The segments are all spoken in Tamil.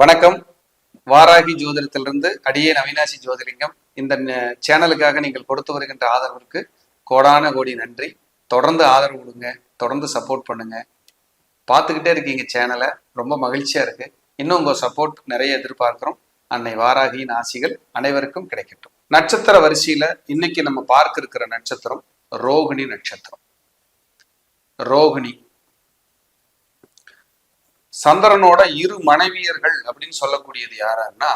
வணக்கம். வாராகி ஜோதிடத்திலிருந்து அடியே நவீனாசி ஜோதிலிங்கம். இந்த சேனலுக்காக நீங்கள் கொடுத்து வருகின்ற ஆதரவிற்கு கோடான கோடி நன்றி. தொடர்ந்து ஆதரவு கொடுங்க. தொடர்ந்து சப்போர்ட் பண்ணுங்க. பார்த்துக்கிட்டே இருக்கீங்க சேனலை. ரொம்ப மகிழ்ச்சியா இருக்கு. இன்னும் உங்க சப்போர்ட் நிறைய எதிர்பார்க்கிறோம். அன்னை வாராகியின் ஆசிகள் அனைவருக்கும் கிடைக்கட்டும். நட்சத்திர வரிசையில இன்னைக்கு நம்ம பார்க்க இருக்கிற நட்சத்திரம் ரோகிணி நட்சத்திரம். ரோகிணி. சந்திரனோட இரு மனைவியர்கள் அப்படின்னு சொல்லக்கூடியது யாருன்னா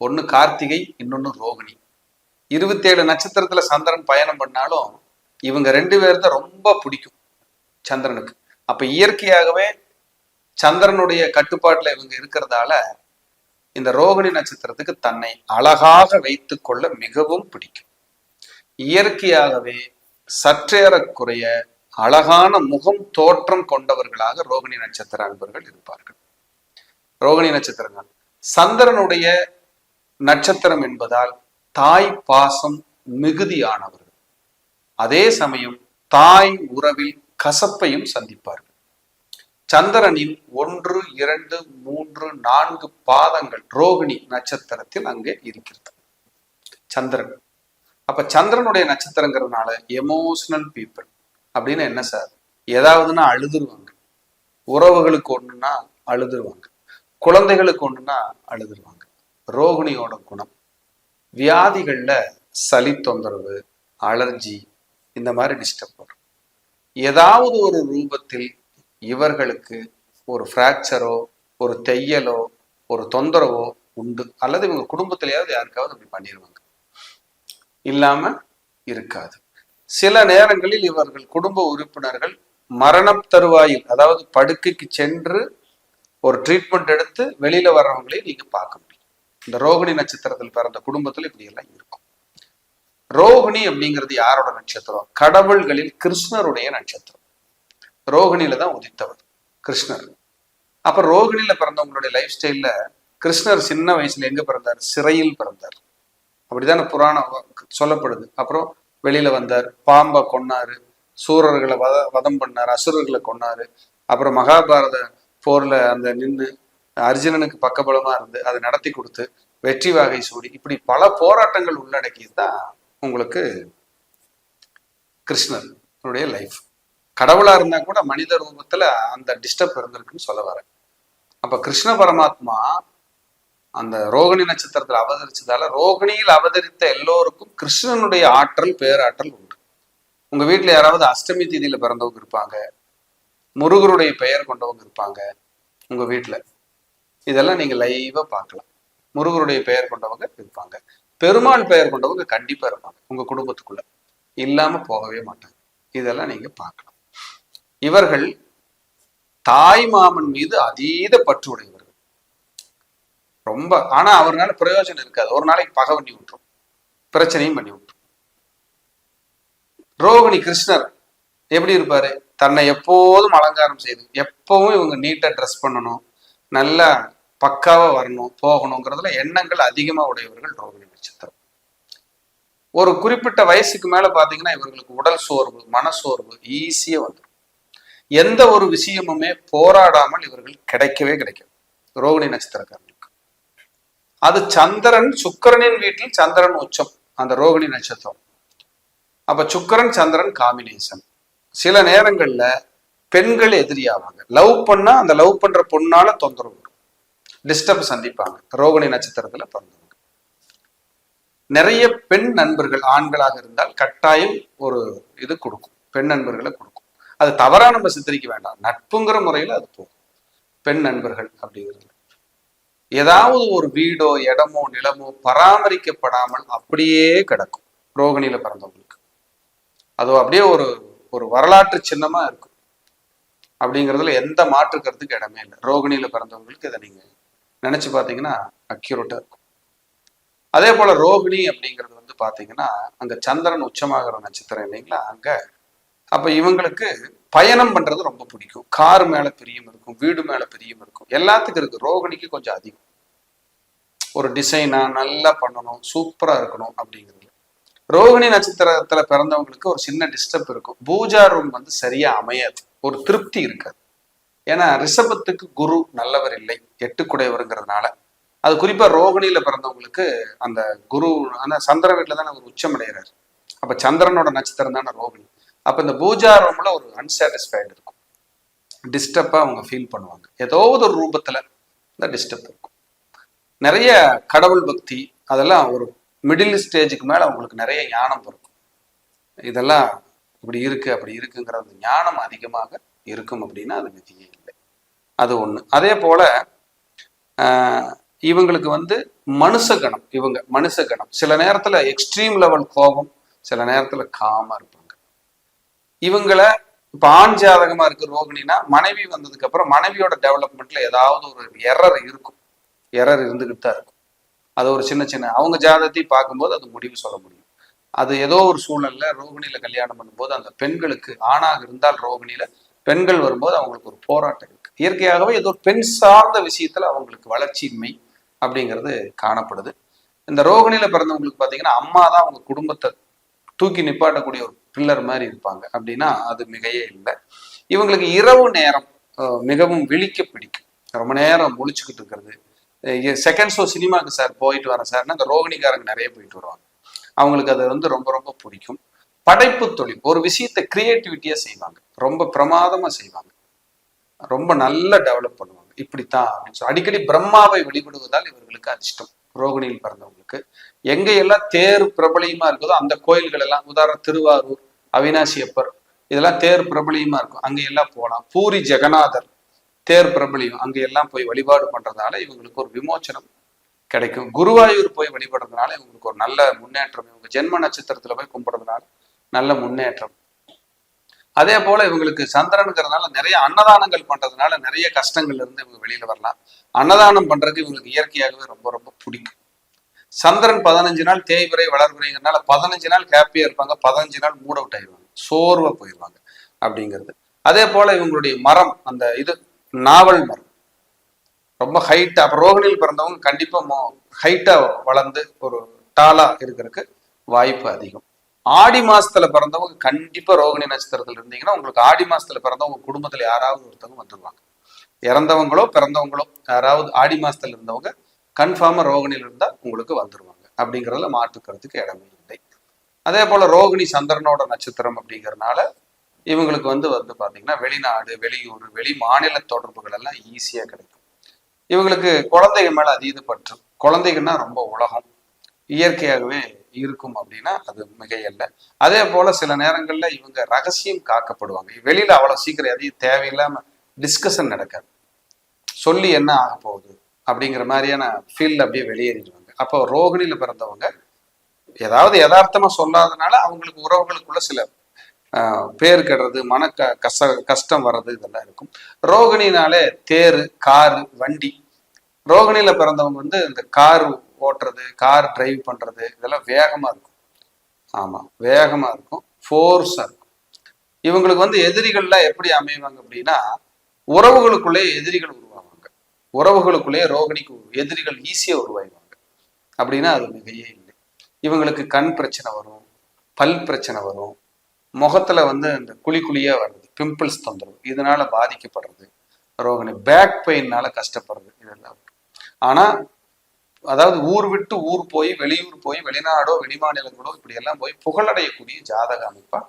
ஒன்னு கார்த்திகை இன்னொன்னு ரோகிணி. இருபத்தேழு நட்சத்திரத்துல சந்திரன் பயணம் பண்ணாலும் இவங்க ரெண்டு பேர் தான் ரொம்ப பிடிக்கும் சந்திரனுக்கு. அப்ப இயற்கையாகவே சந்திரனுடைய கட்டுப்பாட்டுல இவங்க இருக்கிறதால இந்த ரோகிணி நட்சத்திரத்துக்கு தன்னை அழகாக வைத்துக் கொள்ள மிகவும் பிடிக்கும். இயற்கையாகவே சற்றேறக்குறைய அழகான முகம் தோற்றம் கொண்டவர்களாக ரோகிணி நட்சத்திர அன்பர்கள் இருப்பார்கள். ரோகிணி நட்சத்திரங்கள். சந்திரனுடைய நட்சத்திரம் என்பதால் தாய் பாசம் மிகுதியானவர்கள். அதே சமயம் தாய் உறவில் கசப்பையும் சந்திப்பார்கள். சந்திரனின் ஒன்று இரண்டு மூன்று நான்கு பாதங்கள் ரோகிணி நட்சத்திரத்தில் அங்கே இருக்கிறது. சந்திரன். அப்ப சந்திரனுடைய நட்சத்திரங்கிறதுனால எமோஷனல் பீப்புள் அப்படின்னு என்ன சார்? ஏதாவதுன்னா அழுதுருவாங்க. உறவுகளுக்கு ஒண்ணுன்னா அழுதுருவாங்க. குழந்தைகளுக்கு ஒண்ணுன்னா அழுதுருவாங்க. ரோகிணியோட குணம். வியாதிகள்ல சளி தொந்தரவு அலர்ஜி இந்த மாதிரி டிஸ்டர்ப் வரும் ஏதாவது ஒரு ரூபத்தில் இவர்களுக்கு ஒரு ஃப்ராக்சரோ ஒரு தையலோ ஒரு தொந்தரவோ உண்டு. அல்லது இவங்க குடும்பத்திலேயாவது யாருக்காவது அப்படி பண்ணிடுவாங்க இல்லாம இருக்காது. சில நேரங்களில் இவர்கள் குடும்ப உறுப்பினர்கள் மரணம் தருவாயில் அதாவது படுக்கைக்கு சென்று ஒரு ட்ரீட்மெண்ட் எடுத்து வெளியில வர்றவங்களையும் நீங்க பார்க்க முடியும். இந்த ரோகிணி நட்சத்திரத்தில் பிறந்த குடும்பத்தில் இப்படி எல்லாம் இருக்கும். ரோகிணி அப்படிங்கிறது யாரோட நட்சத்திரம்? கடவுள்களில் கிருஷ்ணருடைய நட்சத்திரம். ரோகிணியில தான் உதித்தவர் கிருஷ்ணர். அப்ப ரோகிணியில பிறந்தவங்களுடைய லைஃப் ஸ்டைல்ல கிருஷ்ணர் சின்ன வயசுல எங்க பிறந்தார்? சிறையில் பிறந்தார். அப்படிதான புராணம் சொல்லப்படுது. அப்புறம் வெளியில வந்தார். பாம்பை கொன்னாரு. சூரர்களை வத வதம் பண்ணார். அசுரர்களை கொன்னாரு. அப்புறம் மகாபாரத போர்ல அந்த நின்று அர்ஜுனனுக்கு பக்கபலமா இருந்து அதை நடத்தி கொடுத்து வெற்றி வாகை சூடி இப்படி பல போராட்டங்கள் உள்ளடக்கியது தான் உங்களுக்கு கிருஷ்ணருடைய லைஃப் கடவுளா இருந்தா கூட மனித ரூபத்துல அந்த டிஸ்டர்ப் இருந்திருக்குன்னு சொல்ல வரேன். அப்ப கிருஷ்ண பரமாத்மா அந்த ரோகிணி நட்சத்திரத்தில் அவதரிச்சதால ரோகிணியில் அவதரித்த எல்லோருக்கும் கிருஷ்ணனுடைய ஆற்றல் பேராற்றல் உண்டு. உங்க வீட்டுல யாராவது அஷ்டமி தேதியில பிறந்தவங்க இருப்பாங்க முருகருடைய பெயர் கொண்டவங்க இருப்பாங்க உங்க வீட்டுல இதெல்லாம் நீங்க லைவா பார்க்கலாம். முருகருடைய பெயர் கொண்டவங்க இருப்பாங்க. பெருமாள் பெயர் கொண்டவங்க கண்டிப்பா இருப்பாங்க உங்க குடும்பத்துக்குள்ள. இல்லாம போகவே மாட்டாங்க. இதெல்லாம் நீங்க பார்க்கலாம். இவர்கள் தாய் மாமன் மீது அதீத பற்று உடையவர் ரொம்ப ஆனா அவர்னால பிரயோஜனம் இருக்காது. ஒரு நாளைக்கு பகை பண்ணி விட்டுரும் பிரச்சனையும் பண்ணி விட்டுரும். ரோகிணி கிருஷ்ணர் எப்படி இருப்பாரு? தன்னை எப்போதும் அலங்காரம் செய்து எப்பவும் இவங்க நீட்டா ட்ரெஸ் பண்ணணும் நல்லா பக்காவா வரணும் போகணுங்கிறதுல எண்ணங்கள் அதிகமா உடையவர்கள் ரோகிணி நட்சத்திரம். ஒரு குறிப்பிட்ட வயசுக்கு மேல பாத்தீங்கன்னா இவர்களுக்கு உடல் சோர்வு மனசோர்வு ஈஸியா வந்துடும் எந்த ஒரு விஷயமுமே போராடாமல் இவர்கள் கிடைக்கவே கிடைக்கும் ரோகிணி நட்சத்திரக்காரன் அது சந்திரன் சுக்கிரனின் வீட்டில் சந்திரன் உச்சம் அந்த ரோகிணி நட்சத்திரம். அப்ப சுக்கிரன் சந்திரன் காம்பினேஷன் சில நேரங்கள்ல பெண்கள் எதிரியாவாங்க. லவ் பண்ணா அந்த லவ் பண்ற பொண்ணால தொந்தரவு வரும். டிஸ்டர்ப் சந்திப்பாங்க. ரோகிணி நட்சத்திரத்துல பிறந்தவங்க நிறைய பெண் நண்பர்கள் ஆண்களாக இருந்தால் கட்டாயம் ஒரு இது கொடுக்கும். பெண் நண்பர்களை கொடுக்கும். அது தவறா நம்ம சித்தரிக்க வேண்டாம். நட்புங்கிற முறையில அது போகும். பெண் நண்பர்கள் அப்படிங்கிறது. ஏதாவது ஒரு வீடோ இடமோ நிலமோ பராமரிக்கப்படாமல் அப்படியே கிடக்கும் ரோகிணியில பிறந்தவங்களுக்கு. அது அப்படியே ஒரு ஒரு வரலாற்று சின்னமா இருக்கும். அப்படிங்கிறதுல எந்த மாற்று இடமே இல்லை. ரோகிணியில பிறந்தவங்களுக்கு இதை நீங்க நினைச்சு பார்த்தீங்கன்னா அக்யூரேட்டா இருக்கும். அதே போல ரோகிணி அப்படிங்கிறது வந்து பாத்தீங்கன்னா அங்க சந்திரன் உச்சமாகிற நட்சத்திரம் இல்லைங்களா? அங்க அப்போ இவங்களுக்கு பயணம் பண்றது ரொம்ப பிடிக்கும். கார் மேல பிரியம் இருக்கும் வீடு மேல பிரியம் இருக்கும். எல்லாத்துக்கும் இருக்கு. ரோகிணிக்கு கொஞ்சம் அதிகம். ஒரு டிசைனா நல்லா பண்ணணும் சூப்பரா இருக்கணும் அப்படிங்கிறது. ரோகிணி நட்சத்திரத்துல பிறந்தவங்களுக்கு ஒரு சின்ன டிஸ்டர்ப் இருக்கும். பூஜா ரூம் வந்து சரியா அமையாது. ஒரு திருப்தி இருக்காது. ஏன்னா ரிஷபத்துக்கு குரு நல்லவர் இல்லை. எட்டுக்குடையவருங்கிறதுனால அது குறிப்பா ரோகிணியில பிறந்தவங்களுக்கு அந்த குரு அந்த சந்திர வீட்டுல தானே அவர் உச்சம் அடைகிறார் அப்ப சந்திரனோட நட்சத்திரம் தானே ரோகிணி. அப்ப இந்த பூஜா ரூம்ல ஒரு அன்சாட்டிஸ்ஃபைடு இருக்கும். டிஸ்டர்பா அவங்க ஃபீல் பண்ணுவாங்க. ஏதோ ஒரு ரூபத்துல இந்த டிஸ்டர்ப் இருக்கும். நிறைய கடவுள் பக்தி அதெல்லாம் ஒரு மிடில் ஸ்டேஜுக்கு மேல அவங்களுக்கு நிறைய ஞானம் இருக்கும். இதெல்லாம் இப்படி இருக்கு அப்படி இருக்குங்கிற அந்த ஞானம் அதிகமாக இருக்கும் அப்படின்னா அது விதியே இல்லை. அது ஒண்ணு. அதே போல ஆஹ், இவங்களுக்கு வந்து மனுஷ கணம் இவங்க மனுஷ கணம் சில நேரத்துல எக்ஸ்ட்ரீம் லெவல் கோபம் சில நேரத்துல காமா இருப்பாங்க. இவங்கள இப்ப ஆண் ஜாதகமா இருக்கு ரோகிணினா மனைவி வந்ததுக்கு அப்புறம் மனைவியோட டெவலப்மெண்ட்ல ஏதாவது ஒரு எரர் இருக்கும். எரர் இருந்துகிட்டு தான் இருக்கும். அது ஒரு சின்ன சின்ன அவங்க ஜாதகத்தையும் பார்க்கும்போது அது முடிவு சொல்ல முடியும். அது ஏதோ ஒரு சூழல்ல ரோகிணியில கல்யாணம் பண்ணும்போது அந்த பெண்களுக்கு ஆணாக இருந்தால் ரோகிணியில பெண்கள் வரும்போது அவங்களுக்கு ஒரு போராட்டம் இருக்கு. இயற்கையாகவே ஏதோ ஒரு பெண் சார்ந்த விஷயத்துல அவங்களுக்கு வளர்ச்சியின்மை அப்படிங்கிறது காணப்படுது. இந்த ரோகிணியில பிறந்தவங்களுக்கு பாத்தீங்கன்னா அம்மா தான் அவங்க குடும்பத்தை தூக்கி நிப்பாட்டக்கூடிய ஒரு பில்லர் மாதிரி இருப்பாங்க. அப்படின்னா அது மிகையே இல்லை. இவங்களுக்கு இரவு நேரம் மிகவும் விழிக்க பிடிக்கும். ரொம்ப நேரம் முழிச்சுக்கிட்டு இருக்கிறது. செகண்ட் ஷோ சினிமாவுக்கு சார் போயிட்டு வரேன் சார்னா அந்த ரோகிணிக்காரங்க நிறைய போயிட்டு வருவாங்க. அவங்களுக்கு அது வந்து ரொம்ப ரொம்ப பிடிக்கும். படைப்பு தொழில் ஒரு விஷயத்தை கிரியேட்டிவிட்டியா செய்வாங்க. ரொம்ப பிரமாதமா செய்வாங்க. ரொம்ப நல்லா டெவலப் பண்ணுவாங்க. இப்படித்தான் அப்படின்னு சொல்லி அடிக்கடி பிரம்மாவை வெளிப்படுவதால் இவர்களுக்கு அதிர்ஷ்டம் ரோகிணியில் பிறந்தவங்களுக்கு எங்க எல்லாம் தேர் பிரபலியமா இருக்குதோ அந்த கோயில்கள் எல்லாம் உதாரணம் திருவாரூர் அவினாசி அப்பர் இதெல்லாம் தேர் பிரபலியமா இருக்கும். அங்க எல்லாம் போகலாம் பூரி ஜெகநாதர் தேர் பிரபலியம். அங்க எல்லாம் போய் வழிபாடு பண்றதுனால இவங்களுக்கு ஒரு விமோச்சனம் கிடைக்கும். குருவாயூர் போய் வழிபடுறதுனால இவங்களுக்கு ஒரு நல்ல முன்னேற்றம். இவங்க ஜென்ம நட்சத்திரத்துல போய் கும்பிடுறதுனால நல்ல முன்னேற்றம். அதே போல இவங்களுக்கு சந்திரனுங்கிறதுனால நிறைய அன்னதானங்கள் பண்றதுனால நிறைய கஷ்டங்கள்ல இருந்து இவங்க வெளியில வரலாம். அன்னதானம் பண்றதுக்கு இவங்களுக்கு இயற்கையாகவே ரொம்ப ரொம்ப பிடிக்கும். சந்திரன் பதினஞ்சு நாள் தேய்விரை வளர்பிறைங்கிறதுனால பதினஞ்சு நாள் ஹாப்பியா இருப்பாங்க பதினஞ்சு நாள் மூட் அவுட் ஆயிடுவாங்க சோர்வா போயிடுவாங்க அப்படிங்கிறது. அதே போல இவங்களுடைய மரம் அந்த இது நாவல் மரம். ரொம்ப ஹைட்டா அப்ப ரோகிணியில் பிறந்தவங்க கண்டிப்பா ஹைட்டா வளர்ந்து ஒரு டாலா இருக்கிறதுக்கு வாய்ப்பு அதிகம். ஆடி மாசத்துல பிறந்தவங்க கண்டிப்பா ரோகிணி நட்சத்திரத்துல இருந்தீங்கன்னா உங்களுக்கு ஆடி மாசத்துல பிறந்தவங்க குடும்பத்துல யாராவது ஒருத்தவங்க வந்துருவாங்க. இறந்தவங்களோ பிறந்தவங்களோ யாராவது ஆடி மாசத்துல இருந்தவங்க கன்ஃபார்மா ரோகிணியில இருந்தா உங்களுக்கு வந்துருவாங்க. அப்படிங்கறதுல மாற்றுக்கிறதுக்கு இடமே இல்லை. அதே போல ரோகிணி சந்திரனோட நட்சத்திரம் அப்படிங்கறதுனால இவங்களுக்கு வந்து வந்து பாத்தீங்கன்னா வெளிநாடு வெளியூர் வெளி மாநில தொடர்புகள் எல்லாம் ஈஸியா கிடைக்கும். இவங்களுக்கு குழந்தைகள் மேல அதீத பற்று. குழந்தைகள்னா ரொம்ப உலகம். இயற்கையாகவே இருக்கும் அப்படின்னா அது மிகையல்ல. அதே போல சில நேரங்கள்ல இவங்க ரகசியம் காக்கப்படுவாங்க. வெளியில அவ்வளவு சீக்கிரம் எதையும் தேவையில்லாம டிஸ்கஷன் நடக்காது. சொல்லி என்ன ஆக போகுது அப்படிங்கிற மாதிரியான ஃபீல்ட் அப்படியே வெளியேறிடுவாங்க. அப்போ ரோகிணியில பிறந்தவங்க ஏதாவது யதார்த்தமா சொல்லாதனால அவங்களுக்கு உறவுகளுக்குள்ள சில ஆஹ், பேர் கெடுறது மன க கஷ்ட கஷ்டம் வர்றது இதெல்லாம் இருக்கும். ரோகிணினாலே தேர் காரு வண்டி. ரோகிணியில பிறந்தவங்க வந்து இந்த கார் ஓட்டுறது கார் டிரைவ் பண்றது இதெல்லாம் வேகமா இருக்கும். ஆமாம் வேகமாக இருக்கும். ஃபோர்ஸாக இருக்கும். இவங்களுக்கு வந்து எதிரிகள்லாம் எப்படி அமைவாங்க அப்படின்னா உறவுகளுக்குள்ளே எதிரிகள் உருவாவாங்க. உறவுகளுக்குள்ளே ரோகிணிக்கு எதிரிகள் ஈஸியா உருவாகுவாங்க அப்படின்னா அது மிகையே இல்லை. இவங்களுக்கு கண் பிரச்சனை வரும் பல் பிரச்சனை வரும். முகத்துல வந்து இந்த குழி குழியா வர்றது பிம்பிள்ஸ் தொந்தரவு இதனால பாதிக்கப்படுறது ரோகிணி பேக் பெயின்னால கஷ்டப்படுறது இதெல்லாம். ஆனால் அதாவது ஊர் விட்டு ஊர் போய் வெளியூர் போய் வெளிநாடோ வெளிமாநிலங்களோ இப்படி எல்லாம் போய் புகழடையக்கூடிய ஜாதக அமைப்பா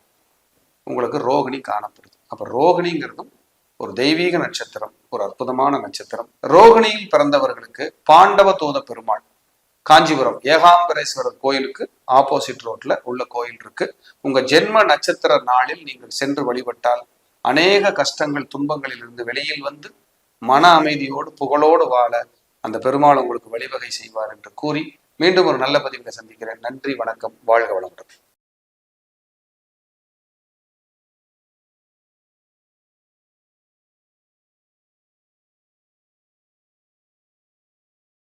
உங்களுக்கு ரோகிணி காணப்படுது. அப்ப ரோகிணிங்கிறதும் ஒரு தெய்வீக நட்சத்திரம் ஒரு அற்புதமான நட்சத்திரம். ரோகிணியில் பிறந்தவர்களுக்கு பாண்டவ தூத பெருமாள் காஞ்சிபுரம் ஏகாம்பரேஸ்வரர் கோயிலுக்கு ஆப்போசிட் ரோட்ல உள்ள கோயில் இருக்கு. உங்க ஜென்ம நட்சத்திர நாளில் நீங்கள் சென்று வழிபட்டால் அநேக கஷ்டங்கள் துன்பங்களில் இருந்து வெளியில் வந்து மன அமைதியோடு புகழோடு வாழ அந்த பெருமாள் உங்களுக்கு வழிவகை செய்வார் என்று கூறி மீண்டும் ஒரு நல்ல பதிவில் சந்திக்கிறேன். நன்றி வணக்கம் வாழ்க வளமுடன்.